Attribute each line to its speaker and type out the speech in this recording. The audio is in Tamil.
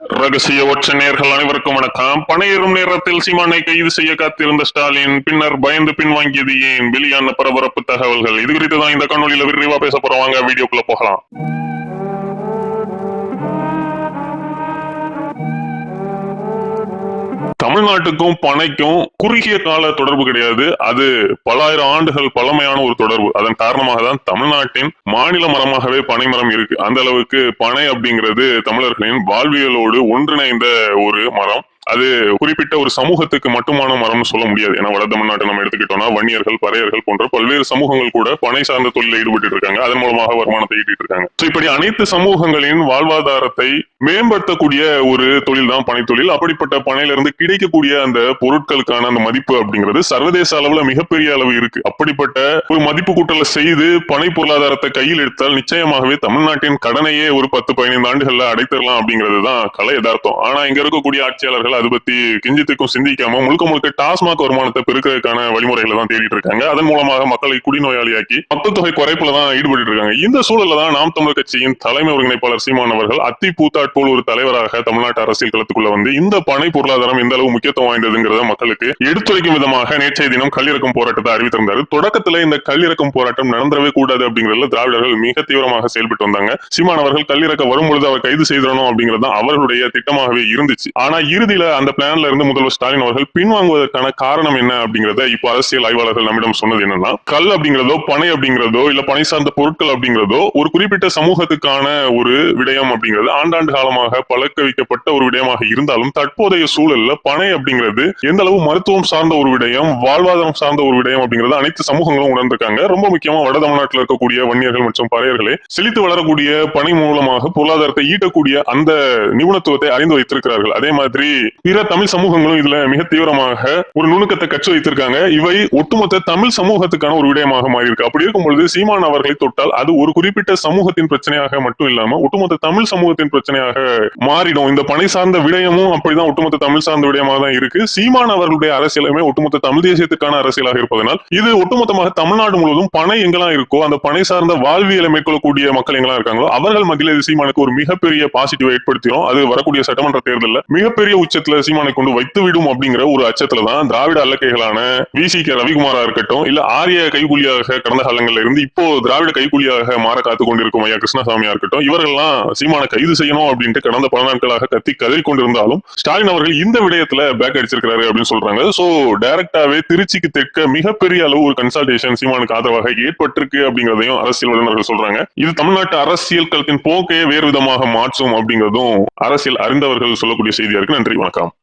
Speaker 1: ரகசிய ஒற்ற நேர்கள் அனைவருக்கும் வணக்கம். பணையேறும் நேரத்தில் சீமானை கைது செய்ய காத்திருந்த ஸ்டாலின் பின்னர் பயந்து பின்வாங்கியது ஏன்? வெளியான பரபரப்பு தகவல்கள். இது குறித்து தான் இந்த கண்ணொலியில விரிவா பேச போறவாங்க வீடியோக்குள்ள போகலாம். தமிழ்நாட்டுக்கும் பனைக்கும் குறுகிய கால தொடர்பு கிடையாது. அது பலாயிரம் ஆண்டுகள் பழமையான ஒரு தொடர்பு. அதன் காரணமாக தான் தமிழ்நாட்டின் மாநில மரமாகவே பனை மரம் இருக்கு. அந்த அளவுக்கு பனை அப்படிங்கிறது தமிழர்களின் வாழ்வியலோடு ஒன்றிணைந்த ஒரு மரம். அது குறிப்பிட்ட ஒரு சமூகத்துக்கு மட்டுமான மரம்னு சொல்ல முடியாது. ஏன்னா வட தமிழ்நாட்டை நம்ம எடுத்துக்கிட்டோம்னா வன்னியர்கள் பறையர்கள் போன்ற பல்வேறு சமூகங்கள் கூட பனை சார்ந்த தொழிலில் ஈடுபட்டு இருக்காங்க. அதன் மூலமாக வருமானத்தை ஈட்டிட்டு இருக்காங்க. இப்படி அனைத்து சமூகங்களின் வாழ்வாதாரத்தை மேம்படுத்தக்கூடிய ஒரு தொழில் தான் பனை தொழில். அப்படிப்பட்ட பனையிலிருந்து கிடைக்கக்கூடிய அந்த பொருட்களுக்கான அந்த மதிப்பு அப்படிங்கிறது சர்வதேச அளவுல மிகப்பெரிய அளவு இருக்கு. அப்படிப்பட்ட ஒரு மதிப்பு கூட்டலை செய்து பனை பொருளாதாரத்தை கையில் எடுத்தால் நிச்சயமாகவே தமிழ்நாட்டின் கடனையே ஒரு பத்து பதினைந்து ஆண்டுகள்ல அடைத்திடலாம் அப்படிங்கிறது தான் கலை யதார்த்தம். ஆனா இங்க இருக்கக்கூடிய ஆட்சியாளர்கள் அது பத்தி கிஞ்சித்துக்கும் சிந்திக்காம முழுக்க முழுக்க டாஸ்மாக் வருமானத்தை பெருக்கிறதுக்கான வழிமுறைகளை தான் தேடிட்டு இருக்காங்க. அதன் மூலமாக மக்களை குடிநோயாளியாக்கி மக்கள் தொகை குறைப்புல தான் ஈடுபட்டு இருக்காங்க. இந்த சூழல்ல தான் நாம் தமிழர் கட்சியின் தலைமை ஒருங்கிணைப்பாளர் சீமான் அவர்கள் அத்தி பூத்தாட் போல் ஒரு தலைவராக தமிழ்நாட்டு அரசியல் களத்துக்குள்ள வந்து இந்த பனை பொருளாதாரம் எந்த அளவு முக்கியத்துவம் வாய்ந்ததுங்கிறத மக்களுக்கு எடுத்துரைக்கும் விதமாக நேற்றைய தினம் கல்லிறக்கும் போராட்டத்தை அறிவித்திருந்தாரு. தொடக்கத்துல இந்த கல்லிறக்கும் போராட்டம் நடந்துடவே கூடாது அப்படிங்கறதுல திராவிடர்கள் மிக தீவிரமாக செயல்பட்டு வந்தாங்க. சீமான் அவர்கள் கல்லிறக்க வரும்பொழுது அவர் கைது செய்திடணும் அப்படிங்கிறது அவர்களுடைய திட்டமாகவே இருந்துச்சு. ஆனா இறுதியில அந்த பிளான்ல இருந்து முதல்வர் ஸ்டாலின் அவர்கள் பின்வாங்குவதற்கான காரணம் என்ன அப்படிங்கறத இப்போ அரசியல் ஆய்வாளர்கள் நம்மிடம் சொன்னது என்னன்னா கல் அப்படிங்கிறதோ பனை அப்படிங்கிறதோ இல்ல பனை சார்ந்த பொருட்கள் அப்படிங்கிறதோ ஒரு குறிப்பிட்ட சமூகத்துக்கான ஒரு விடயம் அப்படிங்கிறது ஆண்டாண்டு காலமாக பழக்க வைக்கப்பட்ட ஒரு விடயமாக இருந்தாலும் தற்போதைய சூழல்ல பனை அப்படிங்கிறது எந்த அளவு மருத்துவம் சார்ந்த ஒரு விடயம் வாழ்வாதாரம் சார்ந்த ஒரு விடயம் அப்படிங்கிறது அனைத்து சமூகங்களும் உணர்ந்திருக்காங்க. ரொம்ப முக்கியமா வட தமிழ்நாட்டில் இருக்கக்கூடிய வன்னியர்கள் மற்றும் பறையர்களே செழித்து வளரக்கூடிய பனை மூலமாக பொருளாதாரத்தை ஈட்டக்கூடிய அந்த நிபுணத்துவத்தை அறிந்து வைத்திருக்கிறார்கள். அதே மாதிரி பிற தமிழ் சமூகங்களும் இதுல மிக தீவிரமாக ஒரு நுணுக்கத்தை கற்று வைத்திருக்காங்க இவை ஒட்டுமொத்த தமிழ் சமூகத்துக்கான ஒரு விடயமாக மாறி இருக்கு அப்படி இருக்கும் பொழுது சீமான் அவர்களை தொட்டால் அது ஒரு குறிப்பிட்ட சமூகத்தின் பிரச்சனையாக மட்டும் இல்லாம ஒட்டுமொத்த தமிழ் சமூகத்தின் பிரச்சனையாக மாறிடும். இந்த பணி சார்ந்த விடயமும் அப்படிதான் ஒட்டுமொத்த தமிழ் சார்ந்த விடயமாக தான் இருக்கு. சீமான் அவர்களுடைய அரசியலுமே ஒட்டுமொத்த தமிழ் தேசியத்துக்கான அரசியலாக இருப்பதனால் இது ஒட்டுமொத்தமாக தமிழ்நாடு முழுவதும் பணை எங்கெல்லாம் இருக்கோ அந்த பணை சார்ந்த வாழ்வியலை மேற்கொள்ளக்கூடிய மக்கள் எங்கெல்லாம் இருக்காங்களோ அவர்கள் மத்தியில் இது சீமானுக்கு ஒரு மிகப்பெரிய பாசிட்டிவ் ஏற்படுத்திடும் அது வரக்கூடிய சட்டமன்ற தேர்தலில் மிகப்பெரிய உச்ச உச்சத்துல சீமானை கொண்டு வைத்து விடும் அப்படிங்கிற ஒரு அச்சத்துல தான் திராவிட அல்லக்கைகளான விசி கே ரவிக்குமாரா இருக்கட்டும் இல்ல ஆரிய கைகூலியாக கடந்த காலங்களில் இருந்து இப்போ திராவிட கைகூலியாக மாற காத்து கொண்டிருக்கும் ஐயா கிருஷ்ணசாமியா இருக்கட்டும் இவர்கள்லாம் சீமானை கைது செய்யணும் அப்படின்ட்டு கடந்த பல நாட்களாக கத்தி கதறி கொண்டிருந்தாலும் ஸ்டாலின் அவர்கள் இந்த விடயத்துல பேக் அடிச்சிருக்கிறாரு அப்படின்னு சொல்றாங்க. சோ டைரக்டாவே திருச்சிக்கு தெற்க மிகப்பெரிய அளவு ஒரு கன்சல்டேஷன் சீமானுக்கு ஆதரவாக ஏற்பட்டிருக்கு அப்படிங்கிறதையும் அரசியல் வல்லுநர்கள் சொல்றாங்க. இது தமிழ்நாட்டு அரசியல் களத்தின் போக்கையே வேறு விதமாக மாற்றும் அப்படிங்கிறதும் அரசியல் அறிந்தவர்கள் சொல்லக்கூடிய செய்தியா இருக்கு. நன்றி வணக்கம்